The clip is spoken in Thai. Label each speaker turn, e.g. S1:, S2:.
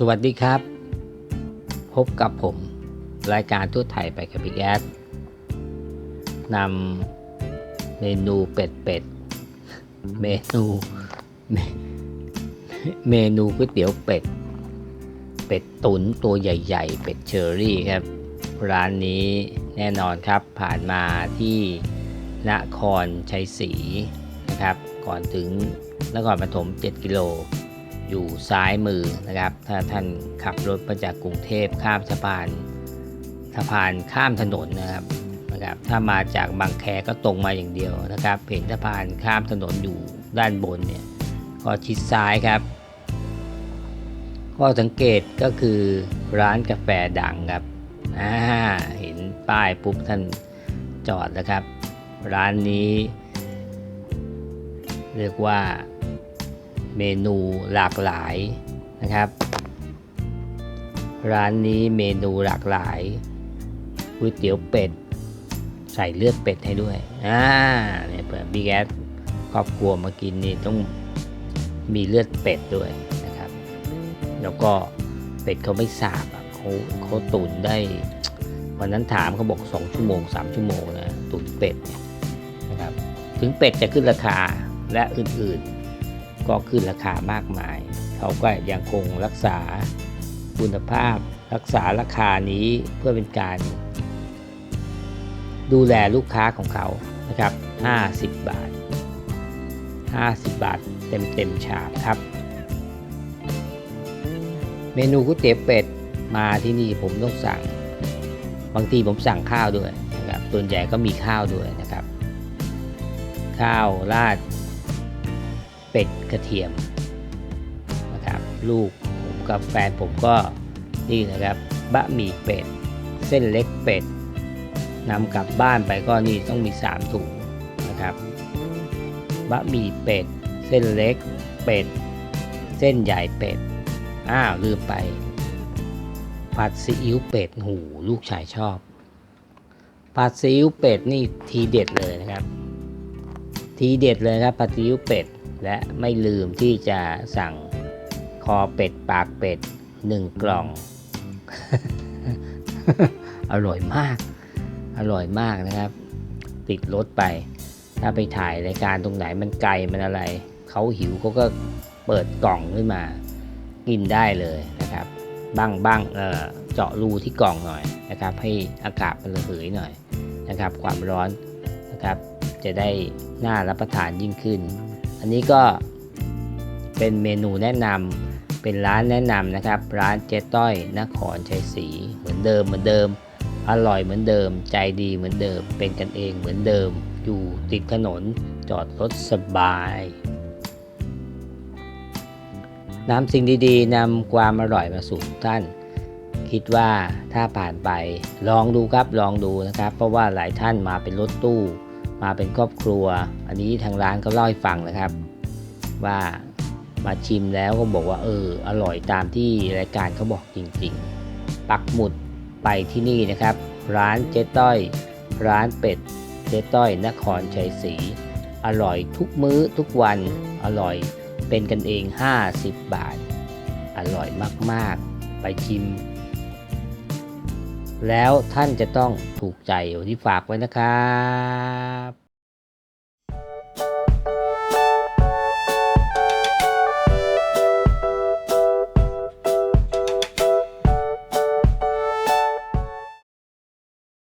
S1: สวัสดีครับ พบกับผมรายการทั่วไทยไปกับพี่แอดนำเมนูเป็ดเป็ดเมนูเมนูก๋วยเตี๋ยวเป็ด เป็ดตุ๋นตัวใหญ่ๆ เป็ดเชอรี่ครับ ร้านนี้แน่นอนครับผ่านมาที่นครชัยศรีนะครับ ก่อนถึงนครปฐม 7 กิโล อยู่ซ้ายมือนะครับ ถ้าท่านขับรถมาจากกรุงเทพข้ามสะพานสะพานข้ามถนนนะครับนะครับ ถ้ามาจากบางแคก็ตรงมาอย่างเดียวนะครับ เห็นสะพานข้ามถนนอยู่ด้านบนเนี่ยก็ชิดซ้ายครับข้อสังเกตก็คือร้านกาแฟดังครับอ่าเห็นป้ายปุ๊บท่านจอดนะครับ ร้านนี้ เรียกว่า เมนูหลากหลายนะครับ ร้านนี้เมนูหลากหลายก๋วยเตี๋ยวเป็ด ใส่เลือดเป็ดให้ด้วยอ่าเนี่ยเปิดบิ๊กแอดครอบครัวมากินนี่ต้องมีเลือดเป็ดด้วยนะครับ แล้วก็เป็ดเขาไม่สาบอะเขาเขาตุ๋นได้ วันนั้นถามเขาบอก 2 ชั่วโมง 3 ชั่วโมงนะตุ๋นเป็ดเนี่ยนะครับ ถึงเป็ดจะขึ้นราคาและอื่นๆ ก็ขึ้นราคามากมาย เขาก็ยังคงรักษาคุณภาพ รักษาราคานี้เพื่อเป็นการ ดูแลลูกค้าของเขานะครับ 50 บาท 50 บาทเต็มเต็มชามครับ เมนูก๋วยเตี๋ยวเป็ดมาที่นี่ผมต้องสั่ง บางทีผมสั่งข้าวด้วยนะครับส่วนใหญ่ก็มีข้าวด้วยนะครับ ข้าวราด เป็ดกระเทียมนะครับลูกผมกับแฟนผมก็นี่นะครับบะหมี่เป็ด เส้นเล็กเป็ดนำกลับบ้านไปก็นี่ต้องมี 3 ถุงนะครับบะหมี่เป็ด เส้นเล็กเป็ด เส้นใหญ่เป็ด อ้าวลืมไป ผัดซีอิ๊วเป็ดหูลูกชายชอบ ผัดซีอิ๊วเป็ดนี่ทีเด็ดเลยนะครับ ทีเด็ดเลยครับผัดซีอิ๊วเป็ด และไม่ลืมที่จะสั่งคอเป็ดปากเป็ดหนึ่งกล่อง อร่อยมาก อร่อยมากนะครับ ติดรถไป ถ้าไปถ่ายรายการตรงไหนมันไกลมันอะไร เขาหิวเขาก็เปิดกล่องขึ้นมา กินได้เลยนะครับ บ้างบ้างเออเจาะรูที่กล่องหน่อยนะครับ ให้อากาศมันระเหยหน่อยนะครับ ความร้อนนะครับ จะได้น่ารับประทานยิ่งขึ้น อันนี้ก็เป็นเมนูแนะนำเป็นร้านแนะนำนะครับ ร้านเจ๊ต้อยนครชัยศรีเหมือนเดิมเหมือนเดิม อร่อยเหมือนเดิม ใจดีเหมือนเดิม เป็นกันเองเหมือนเดิม อยู่ติดถนนจอดรถสบายนำสิ่งดีๆนำความอร่อยมาสู่ท่าน คิดว่าถ้าผ่านไปลองดูครับลองดูนะครับ เพราะว่าหลายท่านมาเป็นรถตู้ มาเป็นครอบครัว อันนี้ทางร้านเขาเล่าให้ฟังนะครับ ว่ามาชิมแล้วก็บอกว่าเอออร่อยตามที่รายการเขาบอกจริงๆ ปักหมุดไปที่นี่นะครับ ร้านเจ๊ต้อย ร้านเป็ดเจ๊ต้อยนครชัยศรีอร่อยทุกมื้อทุกวันอร่อยเป็นกันเอง 50 บาท อร่อยมากๆ ไปชิม แล้วท่านจะต้องถูกใจที่ฝากไว้นะครับ